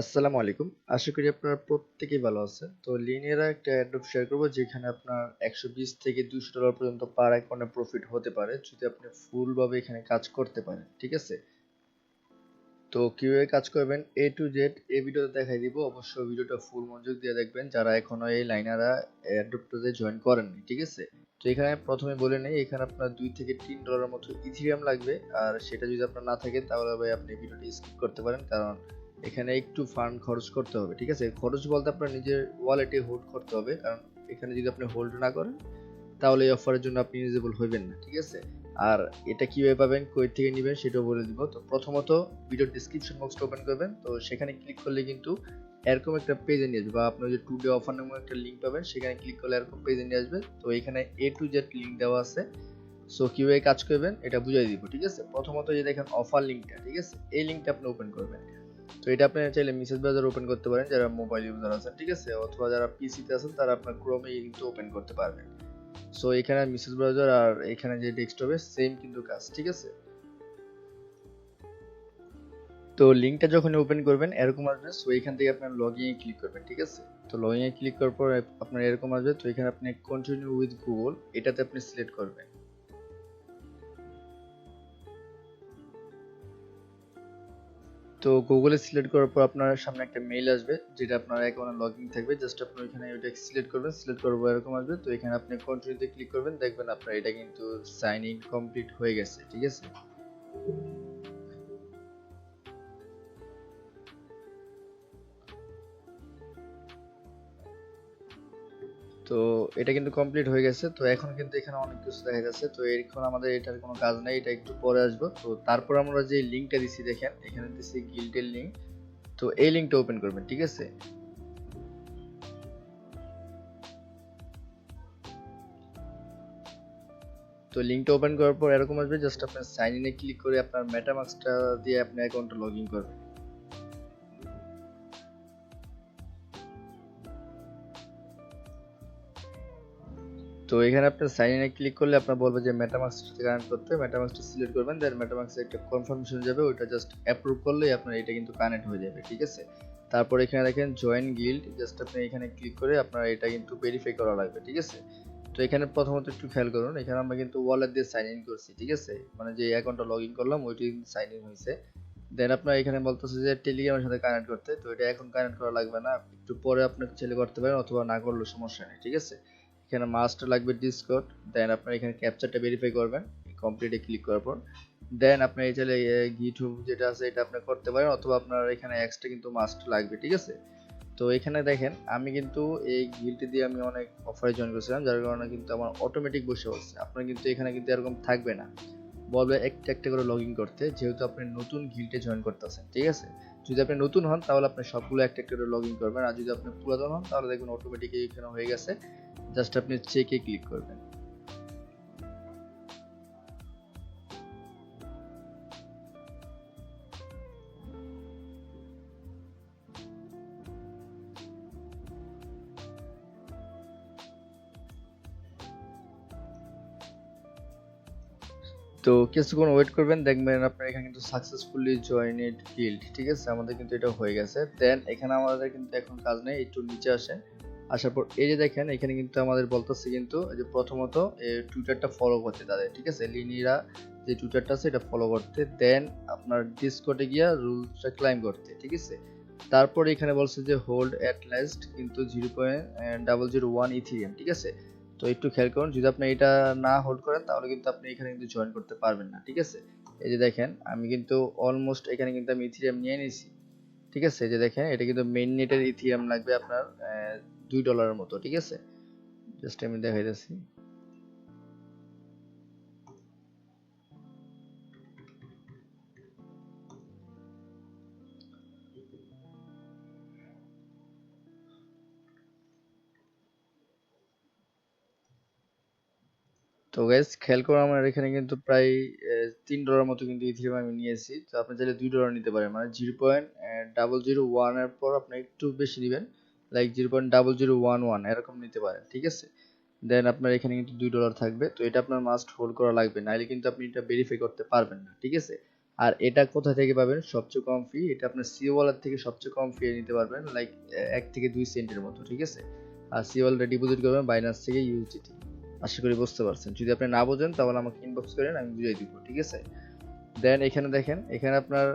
আসসালামু আলাইকুম। আশা করি আপনারা প্রত্যেকেই ভালো আছেন। তো লিনিয়ারা একটা অ্যাড্রপ শেয়ার করব, যেখানে আপনার একশো বিশ থেকে দুশো ডলার পর্যন্ত পার অ্যাকাউন্টে প্রফিট হতে পারে, যদি আপনি ফুল ভাবে এখানে কাজ করতে পারেন, ঠিক আছে? তো কীভাবে কাজ করবেন এ টু জেড এই ভিডিওতে দেখাই দিব। অবশ্যই ভিডিওটা ফুল মনোযোগ দিয়ে দেখবেন, যারা এখনও এই লাইনারা অ্যাড্রপটাতে জয়েন করেননি, ঠিক আছে? তো এখানে প্রথমে বলে নেই, এখানে আপনার দুই থেকে তিন ডলারের মতো ইথিরিয়াম লাগবে, আর সেটা যদি আপনার না থাকে, তাহলে ভাই আপনি ভিডিওটি স্কিপ করতে পারেন, কারণ এখানে একটু ফান্ড খরচ করতে হবে, ঠিক আছে? খরচ বলতে আপনার নিজের ওয়ালেটে হোল্ড করতে হবে, কারণ এখানে যদি আপনি হোল্ড না করেন, তাহলে এই অফারের জন্য আপনি ইলিজিবল হইবেন না, ঠিক আছে? আর এটা কীভাবে পাবেন, কই থেকে নেবেন, সেটাও বলে দিব। তো প্রথমত ভিডিও ডিসক্রিপশন বক্সটা ওপেন করবেন। তো সেখানে ক্লিক করলে কিন্তু এরকম একটা পেজে নিয়ে আসবে, বা আপনার যে টু ডে অফার নামে একটা লিঙ্ক পাবেন, সেখানে ক্লিক করলে এরকম পেজে নিয়ে আসবে। তো এখানে এ টু জেড লিঙ্ক দেওয়া আছে। সো কীভাবে কাজ করবেন, এটা বুঝাই দিব, ঠিক আছে? প্রথমত যে দেখেন অফার লিঙ্কটা ঠিক আছে? এই লিঙ্কটা আপনি ওপেন করবেন। তো এটা আপনি চাইলে মেসেজ ব্রাউজার ওপেন করতে পারেন, যারা মোবাইল ইউজার আছেন, ঠিক আছে? অথবা যারা পিসিতে আছেন, তারা আপনার ক্রোমে কিন্তু ওপেন করতে পারবেন। সো এখানে মেসেজ ব্রাউজার আর এখানে যে ডেস্কটপে সেম কিন্তু কাজ, ঠিক আছে? তো লিঙ্কটা যখন ওপেন করবেন, এরকম আসবে। সো এখান থেকে আপনার লগ ইনে ক্লিক করবেন, ঠিক আছে? তো লগ ইনে ক্লিক করার পর আপনার এরকম আসবে। তো এখানে আপনি কন্টিনিউ উইথ গুগল এটাতে আপনি সিলেক্ট করবেন। তো গুগলে সিলেক্ট করার পর আপনার সামনে একটা মেইল আসবে, যেটা আপনার অ্যাকাউন্টে লগ ইন থাকবে। জাস্ট আপনি ওইখানে ওইটা সিলেক্ট করবেন সিলেক্ট করার পর এরকম আসবে। তো এখানে আপনি কন্টিনিউতে ক্লিক করবেন, দেখবেন আপনার এটা কিন্তু সাইন ইন কমপ্লিট হয়ে গেছে, ঠিক আছে? তো এটা কিন্তু কমপ্লিট হয়ে গেছে। তো এখন কিন্তু এখানে অনেক কিছু দেখা যাচ্ছে। তো এখন আমাদের এটার কোনো কাজ নেই, এটা একটু পরে আসব। তো তারপর আমরা যে লিঙ্কটা দিছি, দেখেন, এখানে দিছি গিল্ডের লিঙ্ক তো এই লিঙ্কটা ওপেন করবেন, ঠিক আছে? তো লিঙ্কটা ওপেন করার পর এরকম আসবে জাস্ট আপনার সাইন ইনে ক্লিক করে আপনার মেটামাক্সটা দিয়ে আপনি অ্যাকাউন্টটা লগ ইন করবেন। তো এখানে আপনি সাইন ইনে ক্লিক করলে আপনার বলবে যে মেটামাক্স কানেক্ট করতে মেটামাক্সটা সিলেক্ট করবেন দেন মেটামাক্সে একটা কনফার্মেশন যাবে, ওইটা জাস্ট অ্যাপ্রুভ করলেই আপনার এটা কিন্তু কানেক্ট হয়ে যাবে, ঠিক আছে? তারপর এখানে দেখেন জয়েন গিল্ড জাস্ট আপনি এখানে ক্লিক করে আপনার এটা কিন্তু ভেরিফাই করা লাগবে, ঠিক আছে? তো এখানে প্রথমত একটু খেয়াল করুন, এখানে আমরা কিন্তু ওয়ালেট দিয়ে সাইন ইন করছি, ঠিক আছে? মানে যে অ্যাকাউন্টটা লগ ইন করলাম ওইটি সাইন ইন হয়েছে। দেন আপনার এখানে বলতেছে যে টেলিগ্রামের সাথে কানেক্ট করতে, তো এটা এখন কানেক্ট করা লাগবে না, একটু পরে আপনি ছেলে করতে পারেন, অথবা না করলেও সমস্যা নেই, ঠিক আছে? এখানে মাস্ট লাগবে ডিসকর্ড দেন আপনার এখানে ক্যাপচারটা ভেরিফাই করবেন কমপ্লিটে ক্লিক করার পর দেন আপনি এই চাইলে গিটহুব যেটা আছে, এটা আপনি করতে পারেন, অথবা আপনার এখানে এক্সট্রা কিন্তু মাস্ট লাগবে, ঠিক আছে? তো এখানে দেখেন, আমি কিন্তু এই গিলটি দিয়ে আমি অনেক অফারে জয়েন করেছিলাম, যার কারণে কিন্তু আমার অটোমেটিক বসে বসছে আপনার কিন্তু এখানে কিন্তু এরকম থাকবে না। বলবে একটা একটা করে লগ ইন করতে, যেহেতু আপনি নতুন গিল্টে জয়েন করতেছেন, ঠিক আছে? যদি আপনি নতুন হন, তাহলে আপনি সবগুলো একটা একটা করে লগ ইন করবেন, আর যদি আপনি পুরাতন হন, তাহলে দেখবেন অটোমেটিক এখানে হয়ে গেছে। জাস্ট আপনি চেকে ক্লিক করবেন। তো কিছুক্ষণ ওয়েট করবেন, দেখবেন আপনার এখানে কিন্তু সাকসেসফুলি জয়েনেড গিল্ড ঠিক আছে? আমাদের কিন্তু এটা হয়ে গেছে। দেন এখানে আমাদের কিন্তু এখন কাজ নেই, একটু নিচে আসেন। আসার পর এই যে দেখেন, এখানে কিন্তু আমাদের বলতেছে কিন্তু যে প্রথমত টুইটারটা ফলো করতে তাদের, ঠিক আছে? লিনিরা যে টুইটারটা আছে এটা ফলো করতে দেন আপনার ডিসকোডে গিয়া রুলসটা ক্লাইম করতে, ঠিক আছে? তারপর এখানে বলছে যে হোল্ড অ্যাট লাস্ট কিন্তু zero point double zero one ethereum ঠিক আছে? তো একটু খেয়াল করুন, যদি আপনি এটা না হোল্ড করেন তাহলে কিন্তু আপনি এখানে কিন্তু জয়েন করতে পারবেন না, ঠিক আছে? এই যে দেখেন, আমি কিন্তু অলমোস্ট এখানে কিন্তু আমি ইথিরিয়াম নিয়ে নিয়েছি ঠিক আছে? এই যে দেখেন, এটা কিন্তু মেইন নেটের ইথিরিয়াম লাগবে আপনার দুই ডলারের মতো, ঠিক আছে? জাস্ট আমি দেখাই দিচ্ছি তো গাইস খেয়াল করো আমার এখানে কিন্তু প্রায় তিন ডলার মতো কিন্তু ইথিরিয়াম আমি নিয়েছি। তো আপনি চাইলে দুই ডলার নিতে পারেন। মানে জিরো পয়েন্ট ডাবল জিরো ওয়ানের পর আপনি একটু বেশি নেবেন like zero point double zero one one এরকম নিতে পারেন, ঠিক আছে? দেন আপনার এখানে কিন্তু দুই ডলার থাকবে, তো এটা আপনার মাস্ট হোল্ড করা লাগবে, নাইলে কিন্তু আপনি এটা ভেরিফাই করতে পারবেন না, ঠিক আছে? আর এটা কোথা থেকে পাবেন? সবচেয়ে কম ফি এটা আপনার সি ওয়ালেট থেকে সবচেয়ে কম ফি নিতে পারবেন লাইক এক থেকে দুই সেন্টের মতো, ঠিক আছে? আর সি ওয়ালেটে ডিপোজিট করবেন বাইনান্স থেকে ইউএসডিটি আশা করি বুঝতে পারছেন। যদি আপনি না বোঝেন, তাহলে আমাকে ইনবক্স করেন, আমি বুঝিয়ে দিব, ঠিক আছে? দেন এখানে দেখেন, এখানে আপনার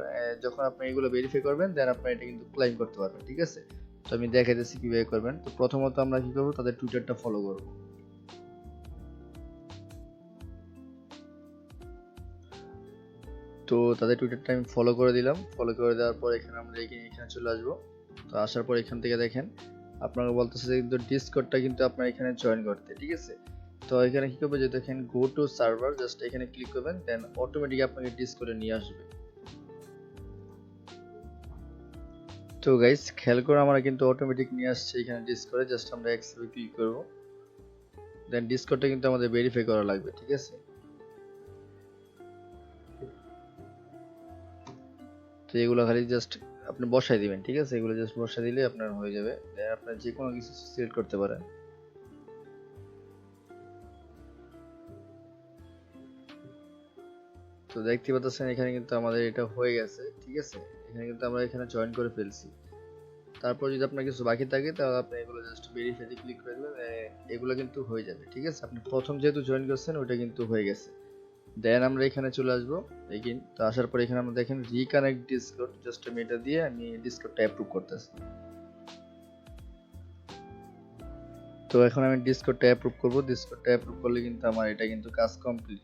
যখন আপনি এগুলো ভেরিফাই করবেন দেন আপনার এটা কিন্তু ক্লাইম করতে পারবেন, ঠিক আছে? তো আমি দেখাই দিচ্ছি কীভাবে করবেন। তো প্রথমত আমরা কি করব, তাদের টুইটারটা ফলো করব। তো তাদের টুইটারটা আমি ফলো করে দিলাম। ফলো করে দেওয়ার পর এখানে আমরা এখানে এখানে চলে আসব। তো আসার পর এখান থেকে দেখেন, আপনাকে বলতেছে যে কিন্তু ডিসকর্ডটা কিন্তু আপনার এখানে জয়েন করতে, ঠিক আছে? তো এখানে কি করবে যে দেখেন গো টু সার্ভার জাস্ট এখানে ক্লিক করবেন দেন অটোমেটিক আপনাকে ডিসকর্ডে নিয়ে আসবে। তো গাইস খেয়াল করে আমরা কিন্তু অটোমেটিক নিয়ে আসছে এখানে ডিসকর্ডে জাস্ট আমরা অ্যাক্সেপ্টে ক্লিক করব। দেন ডিসকর্ডটা কিন্তু আমাদের ভেরিফাই করা লাগবে, ঠিক আছে? তো এগুলো খালি জাস্ট আপনি বসাই দিবেন, ঠিক আছে? এগুলো জাস্ট বসাই দিলে আপনার হয়ে যাবে। দেন আপনার যে কোনো কিছু সিলেক্ট করতে পারেন। তো দেখতে পাচ্ছেন এখানে কিন্তু আমাদের এটা হয়ে গেছে, ঠিক আছে? এখানে কিন্তু আমরা এখানে জয়েন করে ফেলছি। তারপর যদি আপনার কিছু বাকি থাকে, তাহলে আপনি এগুলো জাস্ট ভেরিফাইতে ক্লিক করে দিবেন এগুলো কিন্তু হয়ে যাবে, ঠিক আছে? আপনি প্রথম যেহেতু জয়েন করছেন, ওটা কিন্তু হয়ে গেছে। দেন আমরা এখানে চলে আসব এগিন তো আসার পর এখানে আমরা দেখেন রিকানেক্ট ডিসকর্ড জাস্ট আমি এটা দিয়ে আমি ডিসকর্ডটা অ্যাপ্রুভ করতেছি। তো এখন আমি ডিসকর্ডটা অ্যাপ্রুভ করব ডিসকর্ডটা অ্যাপ্রুভ করলে কিন্তু আমার এটা কিন্তু কাজ কমপ্লিট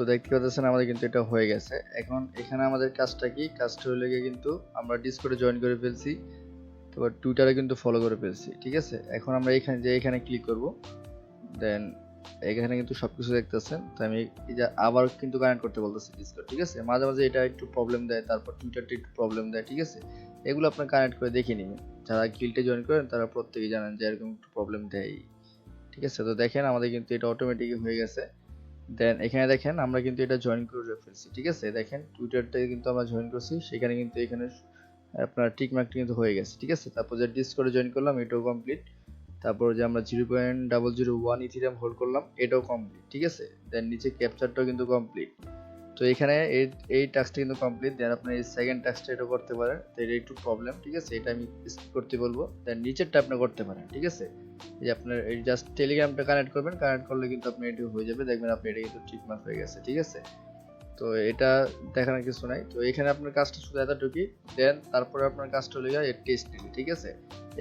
তো দেখতে পাচ্ছেন আমাদের কিন্তু এটা হয়ে গেছে। এখন এখানে আমাদের কাজটা কি? কাজটা হলে গিয়ে কিন্তু আমরা ডিসকর্ডে জয়েন করে ফেলছি। তারপর টুইটারে কিন্তু ফলো করে ফেলছি, ঠিক আছে? এখন আমরা এখানে যে এখানে ক্লিক করব দেন এখানে কিন্তু সব কিছু দেখতেছেন। তো আমি এই যে আবার কিন্তু কানেক্ট করতে বলতেছি ডিসকর্ড ঠিক আছে? মাঝে মাঝে এটা একটু প্রবলেম দেয়, তারপর টুইটারটা একটু প্রবলেম দেয়, ঠিক আছে? এগুলো আপনার কানেক্ট করে দেখে নিবেন। যারা গিল্টে জয়েন করেন, তারা প্রত্যেকেই জানেন যে এরকম একটু প্রবলেম দেয়। ঠিক আছে? তো দেখেন আমাদের কিন্তু এটা অটোমেটিক হয়ে গেছে। দেন এখানে দেখেন আমরা কিন্তু এটা জয়েন করে ফেলছি, ঠিক আছে? দেখেন টুইটারটা কিন্তু আমরা জয়েন করছি, সেখানে কিন্তু এখানে আপনার টিক মার্কটা কিন্তু হয়ে গেছে, ঠিক আছে? তারপর যে ডিসকর্ডে জয়েন করলাম, এটাও কমপ্লিট তারপর যে আমরা zero point double zero one ethereum hold করলাম, এটাও কমপ্লিট ঠিক আছে? দেন নিচে ক্যাপচারটাও কিন্তু কমপ্লিট তো এখানে এই এই টাস্কটা কিন্তু কমপ্লিট দেন আপনি এই সেকেন্ড টাস্কটা এটা করতে পারেন। তো এটা একটু প্রবলেম ঠিক আছে? এটা আমি skip করতে বলব। দেন নিচেরটা আপনি করতে পারেন, ঠিক আছে? এই যে আপনার, এই জাস্ট টেলিগ্রামটা কানেক্ট করবেন কানেক্ট করলে কিন্তু আপনি এটা হয়ে যাবে, দেখবেন আপনি এটা কিন্তু ঠিক মার্ক হয়ে গেছে, ঠিক আছে? তো এটা দেখানোর কিছু নাই। তো এখানে আপনার কাজটা শুধু এতটুকুই, দেন তারপরে আপনার কাজটা হলো গিয়ে টেস্ট নেট ঠিক আছে?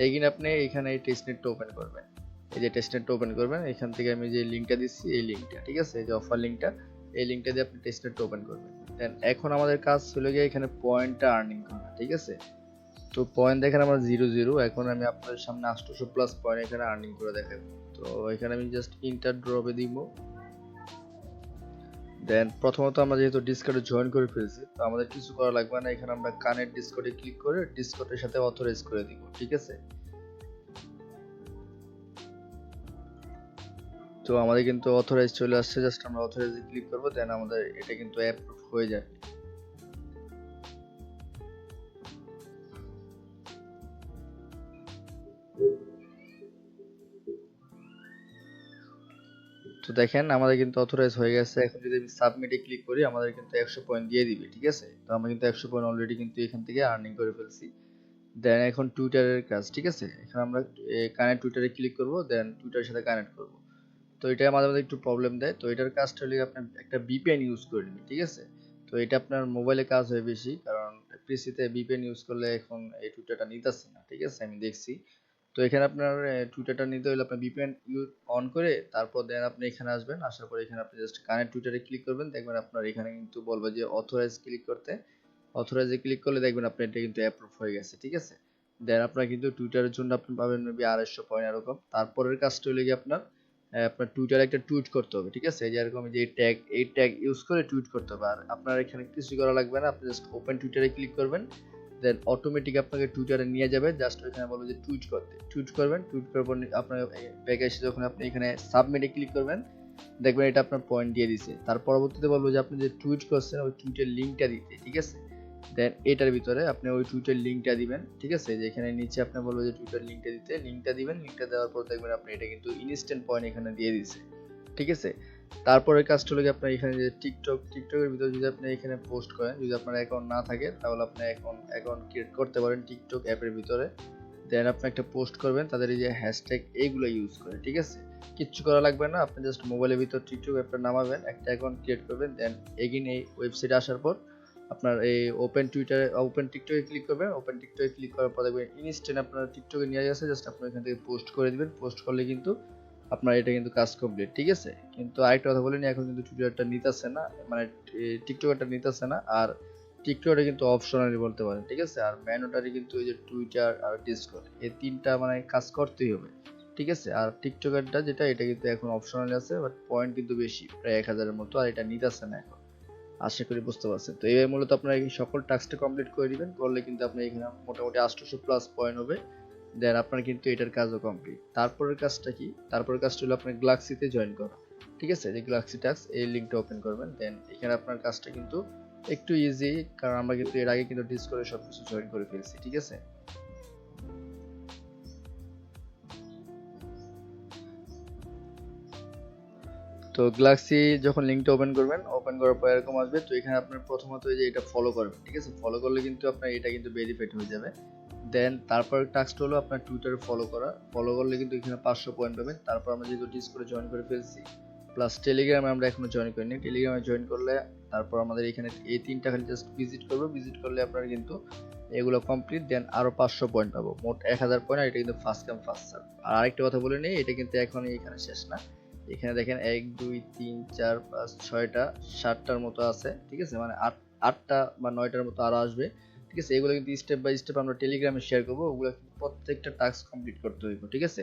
এইখানে আপনি এখানে এই টেস্ট নেটটা ওপেন করবেন। এই যে টেস্ট নেটটা ওপেন করবেন, এখান থেকে আমি যে লিঙ্কটা দিচ্ছি, এই লিঙ্কটা ঠিক আছে? এই যে অফার লিঙ্কটা এই লিঙ্কটা দিয়ে আপনি টেস্ট নেটটা ওপেন করবেন। দেন এখন আমাদের কাজ হলো গিয়ে এখানে পয়েন্টটা আর্নিং করা, ঠিক আছে? তো পয়েন্ট দেখেন আমার জিরো জিরো এখন আমি আপনাদের সামনে আটশোশো প্লাস পয়েন্ট এখানে আর্নিং করে দেখাবো। তো এখানে আমি জাস্ট ইন্টার ড্রপে দিব। দেন প্রথমত আমরা যেহেতু ডিসকর্ডে জয়েন করে ফেলছি, তো আমাদের কিছু করা লাগবে না। এখানে আমরা কানেক্ট ডিসকর্ডে ক্লিক করে ডিসকর্ডের সাথে অথরাইজ করে দিব, ঠিক আছে? তো আমাদের কিন্তু অথরাইজ চলে আসছে জাস্ট আমরা অথরাইজে ক্লিক করব দেন আমাদের এটা কিন্তু অ্যাপ্রুভ হয়ে যাবে। তো দেখেন, আমাদের কিন্তু অথরাইজ হয়ে গেছে। এখন যদি আমি সাবমিটে ক্লিক করি, আমাদের কিন্তু একশো পয়েন্ট দিয়ে দিবে, ঠিক আছে? তো আমরা কিন্তু একশো পয়েন্ট অলরেডি কিন্তু এখান থেকে আর্নিং করে ফেলছি। দেন এখন টুইটারের কাজ, ঠিক আছে? এখন আমরা কানেক্ট টুইটারে ক্লিক করব দেন টুইটারের সাথে কানেক্ট করব। তো এটা মাঝে মাঝে একটু প্রবলেম দেয়। তো এটার কাজটা হলে আপনি একটা বিপিএন ইউজ করে নেবেন ঠিক আছে? তো এটা আপনার মোবাইলে কাজ হয় বেশি, কারণ পিসিতে বিপিএন ইউজ করলে এখন এই টুইটারটা নিতেছে না, ঠিক আছে? আমি দেখছি। তো এখানে আপনার টুইটারটা নিতে হলে আপনার ভিপিএন অন করে তারপর দেন আপনি এখানে আসবেন, আসার পর এখানে আপনি জাস্ট কানেক্ট টুইটারে ক্লিক করবেন, দেখবেন আপনার এখানে কিন্তু বলবে যে অথরাইজ ক্লিক করতে। অথরাইজে ক্লিক করলে দেখবেন আপনার এটা কিন্তু অ্যাপ্রুভ হয়ে গেছে, ঠিক আছে? দেন আপনার কিন্তু টুইটারের জন্য আপনি পাবেন মেবি আড়াইশো পয়েন্ট এরকম তারপরের কাজটা হলে গিয়ে আপনার আপনার টুইটারে একটা টুইট করতে হবে, ঠিক আছে? এই যে এরকম যে ট্যাগ এই ট্যাগ ইউজ করে টুইট করতে হবে। আর আপনার এখানে কিছু করা লাগবে না, আপনি জাস্ট ওপেন টুইটারে ক্লিক করবেন। দেন অটোমেটিক আপনাকে টুইটারে নিয়ে যাবে জাস্ট ওইখানে বলবে যে টুইট করতে। টুইট করবেন টুইট করার পর আপনার ব্যাগে এসে যখন আপনি এখানে সাবমিটে ক্লিক করবেন, দেখবেন এটা আপনার পয়েন্ট দিয়ে দিছে। তার পরবর্তীতে বলব যে আপনি যে টুইট করছেন, ওই টুইটের লিঙ্কটা দিতে, ঠিক আছে? দেন এটার ভিতরে আপনি ওই টুইটার লিঙ্কটা দিবেন, ঠিক আছে? যে এখানে নিচে আপনি বলব যে টুইটার লিঙ্কটা দিতে লিঙ্কটা দিবেন লিঙ্কটা দেওয়ার পর দেখবেন আপনি এটা কিন্তু ইনস্ট্যান্ট পয়েন্ট এখানে দিয়ে দিছে, ঠিক আছে? তারপরে কাজটা হলো আপনার এখানে যে টিকটক টিকটকের ভিতরে যদি আপনি এখানে পোস্ট করেন, যদি আপনার অ্যাকাউন্ট না থাকে, তাহলে আপনি অ্যাকাউন্ট অ্যাকাউন্ট ক্রিয়েট করতে পারেন টিকটক অ্যাপের ভিতরে। দেন আপনি একটা পোস্ট করবেন, তাদের এই যে হ্যাশট্যাগ এইগুলো ইউজ করে, ঠিক আছে? কিচ্ছু করা লাগবে না, আপনি জাস্ট মোবাইলের ভিতর টিকটক অ্যাপটা নামাবেন, একটা অ্যাকাউন্ট ক্রিয়েট করবেন দেন এগিন এই ওয়েবসাইটে আসার পর আপনার এই ওপেন টুইটারে ওপেন টিকটকে ক্লিক করবেন ওপেন টিকটকে ক্লিক করার পর দেখবেন ইনস্ট্যান্ট আপনার টিকটকে নিয়ে গেছে জাস্ট আপনি এখান থেকে পোস্ট করে দিবেন পোস্ট করলে কিন্তু আপনার এটা কিন্তু কাজ কমপ্লিট ঠিক আছে? কিন্তু আরেকটা কথা বলিনি এখন কিন্তু টুইটারটা নিতেছে না মানে টিকটকারটা নিতেছে না, আর টিকটকটা কিন্তু অপশনালি বলতে পারেন, ঠিক আছে? আর ম্যানুটারি কিন্তু এই যে টুইটার আর ডিসকর্ড এই তিনটা মানে কাজ করতেই হবে, ঠিক আছে? আর টিকটকারটা যেটা, এটা কিন্তু এখন অপশনালি আছে বাট পয়েন্ট কিন্তু বেশি, প্রায় এক হাজারের মতো, আর এটা নিতেছে না এখন, আশা করি বুঝতে পারছেন। তো এইভাবে মূলত আপনারা এই সকল টাস্কটা কমপ্লিট করে দিবেন, করলে কিন্তু আপনি এখানে মোটামুটি আটশোশো প্লাস পয়েন্ট হবে দেন আপনার কিন্তু এটার কাজও কমপ্লিট তারপরের কাজটা কি? তারপরের কাজটা হলো আপনার গ্লাক্সিতে জয়েন করা। ঠিক আছে? যে গ্লাক্সি টাস্ক এই লিঙ্কটা ওপেন করবেন। দেন এখানে আপনার কাজটা কিন্তু একটু ইজি কারণ আমরা কিন্তু এর আগে কিন্তু ডিসকর্ডে সবকিছু জয়েন করে ফেলছি। ঠিক আছে? তো গ্লাক্সি যখন লিঙ্কটা ওপেন করবেন ওপেন করার পর এরকম আসবে। তো এখানে আপনার প্রথমত এই যে এটা ফলো করবেন। ঠিক আছে? ফলো করলে কিন্তু আপনার এটা কিন্তু ভেরিফাইড হয়ে যাবে। দেন তারপর টাস্কটা হলো আপনার টুইটারে ফলো করা। ফলো করলে কিন্তু এখানে পাঁচশো পয়েন্ট পাবেন। তারপর আমরা যেহেতু ডিসকর্ডে জয়েন করে ফেলছি প্লাস টেলিগ্রামে আমরা এখনও জয়েন করিনি। টেলিগ্রামে জয়েন করলে তারপর আমাদের এখানে এই তিনটা খালি জাস্ট ভিজিট করব। ভিজিট করলে আপনার কিন্তু এগুলো কমপ্লিট দেন আরও পাঁচশো পয়েন্ট পাবো। মোট এক হাজার পয়েন্ট আর এটা কিন্তু ফার্স্ট কাম ফার্স্ট সার্ভ আর আরেকটা কথা বলে নিই, এটা কিন্তু এখন এখানে শেষ না। এখানে দেখেন এক, দুই, তিন, চার, পাঁচ, ছয়টা, সাতটার মতো আছে, ঠিক আছে? মানে আট, আটটা বা নয়টার মতো আরও আসবে। ঠিক আছে, এগুলো কিন্তু স্টেপ বাই স্টেপ আমরা টেলিগ্রামে শেয়ার করব, ওগুলো কিন্তু প্রত্যেকটা টাস্ক কমপ্লিট করতে হইব, ঠিক আছে?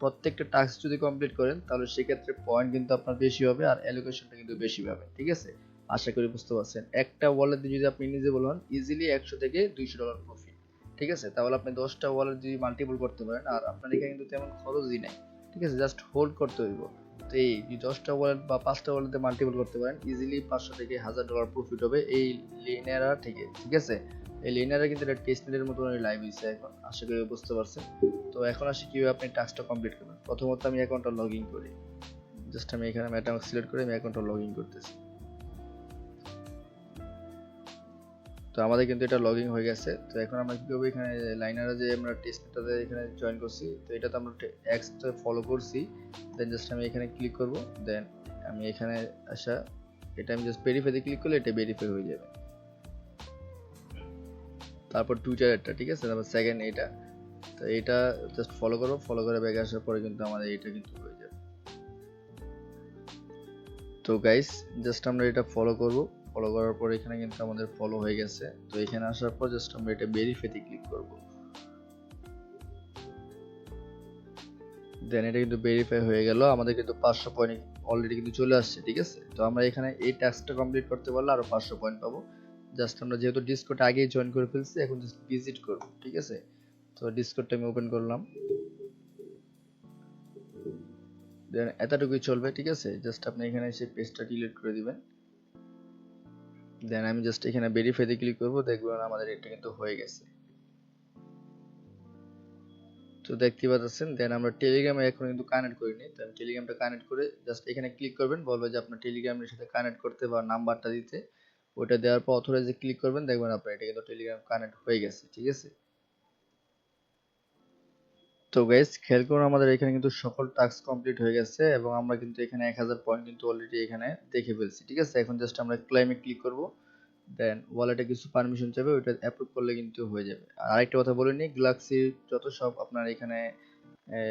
প্রত্যেকটা টাস্ক যদি কমপ্লিট করেন, তাহলে সেক্ষেত্রে পয়েন্ট কিন্তু আপনার বেশি হবে আর অ্যালোকেশনটা কিন্তু বেশি পাবে ঠিক আছে? আশা করি বুঝতে পারছেন। একটা ওয়ালেট যদি আপনি নিজে বলুন ইজিলি একশো থেকে দুইশো ডলার প্রফিট ঠিক আছে? তাহলে আপনি দশটা ওয়ালেট যদি মাল্টিপল করতে পারেন, আর আপনার এখানে কিন্তু তেমন খরচই নেই, ঠিক আছে? জাস্ট হোল্ড করতে হইব। তো এই দশটা ওয়ালেট বা পাঁচটা ওয়ালেটে মাল্টিপল করতে পারেন ইজিলি পাঁচশো থেকে হাজার ডলার প্রফিট হবে এই লিনেরা থেকে, ঠিক আছে? এই লিনারা কিন্তু এটা টেস্ট নেটের মতো লাইভ হয়েছে এখন, আশা করি বুঝতে পারছেন। তো এখন আসি কীভাবে আপনি টাস্কটা কমপ্লিট করবেন। প্রথমত আমি অ্যাকাউন্টটা লগ ইন করি। জাস্ট আমি এখানে ম্যাটামার্ক সিলেক্ট করে আমি অ্যাকাউন্টটা লগ ইন করতেছি। তো আমাদের কিন্তু এটা লগ ইন হয়ে গেছে। তো এখন আমরা কি করব, এখানে লাইনারে যে আমরা টেস্টটাতে এখানে জয়েন করছি, তো এটা তো আমরা এক্সটা ফলো করছি। দেন জাস্ট আমি এখানে ক্লিক করব। দেন আমি এখানে আসা, এটা আমি জাস্ট ভেরিফাইতে ক্লিক করলে এটা ভেরিফাই হয়ে যাবে। তারপর টুইটারটা ঠিক আছে? তারপর সেকেন্ড এটা তো এটা জাস্ট ফলো করো ফলো করে ব্যাগে আসার পরে কিন্তু আমাদের এটা কিন্তু হয়ে যাবে। তো গাইস জাস্ট আমরা এটা ফলো করব। ফলো করার পর এখানে কিন্তু আমাদের ফলো হয়ে গেছে। তো এখানে আসার পর জাস্ট আমরা এটা ভেরিফাইতে ক্লিক করব। দেন এটা কিন্তু ভেরিফাই হয়ে গেল। আমাদের কিন্তু পাঁচশো পয়েন্ট অলরেডি কিন্তু চলে আসছে, ঠিক আছে? তো আমরা এখানে এই টাস্কটা কমপ্লিট করতে পারলে আরও পাঁচশো পয়েন্ট পাবো। জাস্ট আমরা যেহেতু ডিসকোড আগেই জয়েন করে ফেলছি, এখন জাস্ট ভিজিট করব, ঠিক আছে? তো ডিসকোডটা আমি ওপেন করলাম। দেন এতটুকুই চলবে, ঠিক আছে? জাস্ট আপনি এখানে এসে পেজটা ডিলিট করে দিবেন। দেন আমি জাস্ট এখানে ভেরিফাইতে ক্লিক করব দেখবেন আমাদের এটা কিন্তু হয়ে গেছে। তো দেখতে পাচ্ছেন দেন আমরা টেলিগ্রামে এখন কিন্তু কানেক্ট করিনি। তো আমি টেলিগ্রামটা কানেক্ট করে জাস্ট এখানে ক্লিক করবেন, বলবে যে আপনার টেলিগ্রামের সাথে কানেক্ট করতে বা নাম্বারটা দিতে। ওটা দেওয়ার পর অথরাইজে ক্লিক করবেন, দেখবেন আপনার এটা কিন্তু টেলিগ্রাম কানেক্ট হয়ে গেছে, ঠিক আছে? তো গাইস খেয়াল করুন আমাদের এখানে কিন্তু সকল টাস্ক কমপ্লিট হয়ে গেছে এবং আমরা কিন্তু এখানে এক হাজার পয়েন্ট কিন্তু অলরেডি এখানে দেখে ফেলছি, ঠিক আছে? এখন জাস্ট আমরা ক্লাইমে ক্লিক করব দেন ওয়ালেটে কিছু পারমিশন চাইবে, ওইটা অ্যাপ্রুভ করলে কিন্তু হয়ে যাবে। আর আরেকটা কথা বলে নিই গ্যালাক্সি যত সব আপনার এখানে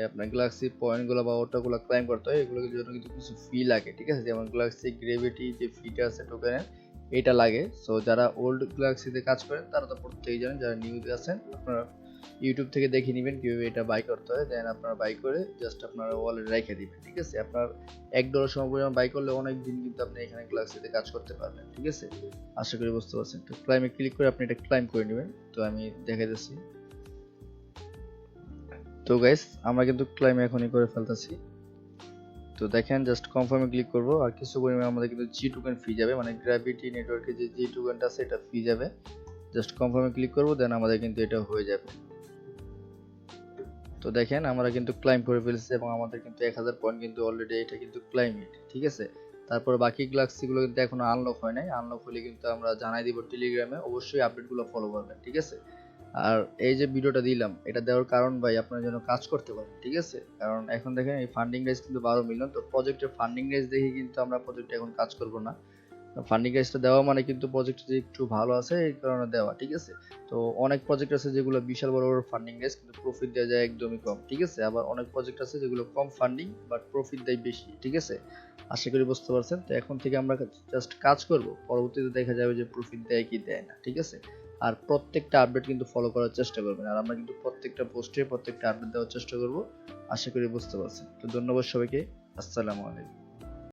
আপনার গ্যালাক্সি পয়েন্টগুলো বা ওটাগুলো ক্লাইম করতে হয়, এগুলোর জন্য কিন্তু কিছু ফি লাগে, ঠিক আছে? যেমন গ্যালাক্সি গ্রেভিটি যে ফিটা আছে টোকেনের এটা লাগে। সো যারা ওল্ড গ্যালাক্সিতে কাজ করেন, তারা তো প্রত্যেকেই জানেন, যারা নিউতে আছেন, আপনারা ইউটিউব থেকে দেখে নেবেন কীভাবে এটা বাই করতে হয়। দেন আপনারা বাই করে জাস্ট আপনারা ওয়ালেট রেখে দিবেন, ঠিক আছে? আপনার এক ডলার সময় পরিমাণ বাই করলে অনেক দিন কিন্তু আপনি এখানে গ্যালাক্সিতে কাজ করতে পারবেন, ঠিক আছে? আশা করি বুঝতে পারছেন। তো ক্লাইমে ক্লিক করে আপনি এটা ক্লাইম করে নেবেন। তো আমি দেখে দিচ্ছি। তো গাইস আমরা কিন্তু ক্লাইম এখনই করে ফেলতেছি। তো দেখেন জাস্ট কনফার্মে ক্লিক করব। আর কিছু পরিমাণে আমাদের কিন্তু জি টোকেন ফি যাবে মানে গ্র্যাভিটি নেটওয়ার্কে যে জি টোকেনটা আছে, এটা ফি যাবে। জাস্ট কনফার্মে ক্লিক করব দেন আমাদের কিন্তু এটা হয়ে যাবে। তো দেখেন, আমরা কিন্তু ক্লাইম করে ফেলেছি এবং আমাদের কিন্তু এক হাজার পয়েন্ট কিন্তু অলরেডি এটা কিন্তু ক্লাইমেট ঠিক আছে? তারপর বাকি গ্লাক্সিগুলো কিন্তু এখনও আনলক হয় নাই। আনলক হলে কিন্তু আমরা জানাই দিব টেলিগ্রামে অবশ্যই আপডেটগুলো ফলো করবেন, ঠিক আছে? আর এই যে ভিডিওটা দিলাম, এটা দেওয়ার কারণ ভাই আপনার জন্য কাজ করতে পারেন, ঠিক আছে? কারণ এখন দেখেন এই ফান্ডিং রেজ কিন্তু বারো মিলিয়ন তো প্রজেক্টের ফান্ডিং রেজ দেখে কিন্তু আমরা প্রজেক্টে এখন কাজ করব না। ফান্ডিং রেজটা দেওয়া মানে কিন্তু প্রজেক্ট যে একটু ভালো আছে, এই কারণে দেওয়া, ঠিক আছে? তো অনেক প্রজেক্ট আছে যেগুলো বিশাল বড় বড় ফান্ডিং রেজ কিন্তু প্রফিট দেওয়া যায় একদমই কম, ঠিক আছে? আবার অনেক প্রজেক্ট আছে যেগুলো কম ফান্ডিং বাট প্রফিট দেয় বেশি, ঠিক আছে? আশা করি বুঝতে পারছেন? তো এখন থেকে আমরা জাস্ট কাজ করব, পরবর্তীতে দেখা যাবে যে প্রফিট দেয় কি দেয় না, ঠিক আছে? আর প্রত্যেকটা আপডেট কিন্তু ফলো করার চেষ্টা করবেন। আর আমরা কিন্তু প্রত্যেকটা পোস্টে প্রত্যেকটা আপডেট দেওয়ার চেষ্টা করব। আশা করি বুঝতে পারছেন। তো ধন্যবাদ সবাইকে। আসসালামু আলাইকুম।